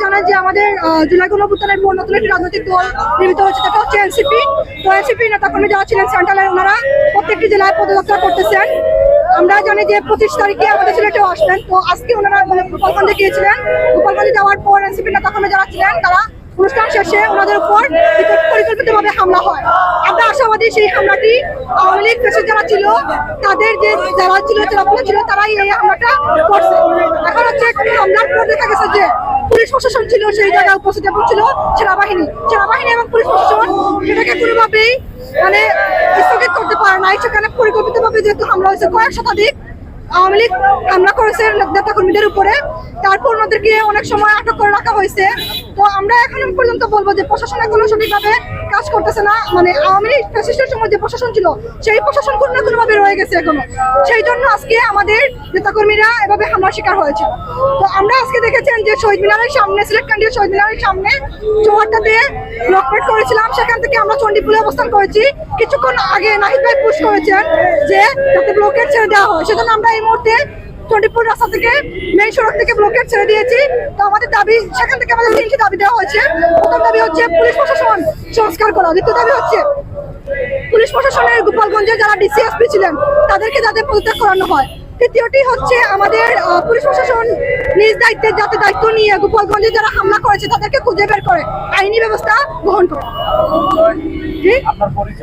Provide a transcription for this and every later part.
জানান যে আমাদের জুলাই গণঅভ্যুত্থানের পর নতুন একটি রাজনৈতিক দল নির্মিত হয়েছে। সেটা হচ্ছে এনসিপি। তো এনসিপি নেতাকর্মী যারা ছিলেন, সেন্ট্রালের ওনারা প্রত্যেকটি জেলায় পদযাত্রা করতেছেন। আমরা জানি যে পঁচিশ তারিখে আমাদের সিলেটেও আসবেন। তো আজকে ওনারা মানে গোপালগঞ্জে গিয়েছিলেন। গোপালগঞ্জে যাওয়ার পর এনসিপি নেতাকর্মী যারা ছিলেন, তারা অনুষ্ঠান শেষে ওনাদের উপর পরিকল্পিতভাবে হামলা হয়। আশাবাদী সেই হামলাটি আওয়ামী লীগ যারা ছিল, তাদের যে যারা ছিল যারা ছিল, তারাই এই হামলাটা করছে। এখন হচ্ছে হামলার পর দেখা গেছে যে পুলিশ প্রশাসন ছিল, সেই জায়গায় উপস্থিত এবং ছিল সেনাবাহিনী। সেনাবাহিনী এবং পুলিশ প্রশাসন সেটাকে কোনোভাবেই মানে স্থগিত করতে পারে নাই। সেখানে পরিকল্পিতভাবে যেহেতু হামলা হয়েছে কয়েক শতাধিক আওয়ামী লীগ হামলা করেছে নেতা কর্মীদের উপরে। তারপর ওনাদেরকে অনেক সময় আটক করে রাখা হয়েছে। তো আমরা এখন পর্যন্ত বলব যে প্রশাসন এখনও সঠিকভাবে কাজ করতেছে না। মানে আওয়ামী লীগ ফ্যাসিস্টের সময় যে প্রশাসন ছিল, সেই প্রশাসন কোনো না কোনোভাবে রয়ে গেছে এখনও। সেই জন্য আজকে আমাদের নেতাকর্মীরা এভাবে হামলার শিকার হয়েছে। তো আমরা আজকে দেখেছেন যে শহীদ মিনারের সামনে, সিলেট ক্যান্ডিডেট শহীদ মিনারের সামনে চৌহাট্টাতে ব্লকপেট করেছিলাম। সেখান থেকে আমরা চণ্ডীপুরে অবস্থান করেছি। কিছুক্ষণ আগে নাহিদ ভাই পুশ করেছেন যে যাতে ব্লকেট ছেড়ে দেওয়া হয়। সেজন্য আমরা এই মুহূর্তে চণ্ডীপুর রাস্তা থেকে মেইন সড়ক থেকে ব্লকেট ছেড়ে দিয়েছি। তো আমাদের দাবি, সেখান থেকে আমাদের তিনটি দাবি দেওয়া হয়েছে। প্রথম দাবি হচ্ছে পুলিশ প্রশাসন সংস্কার করা। দ্বিতীয় দাবি হচ্ছে পুলিশ প্রশাসনের গোপালগঞ্জে যারা ডিসিএসপি ছিলেন, তাদেরকে যাতে পদত্যাগ করানো হয়। তৃতীয়টি হচ্ছে আমাদের পুলিশ প্রশাসন নিজ দায়িত্বে যাতে দায়িত্ব নিয়ে গোপালগঞ্জে যারা হামলা করেছে তাদেরকে খুঁজে বের করে আইনি ব্যবস্থা গ্রহণ করে।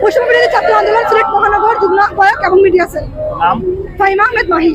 পশ্চিমবঙ্গের ছাত্র আন্দোলন সিলেট মহানগর যুগ্ম আহ্বায়ক এবং মিডিয়া সেল। ফাইমা আহমেদ মাহি।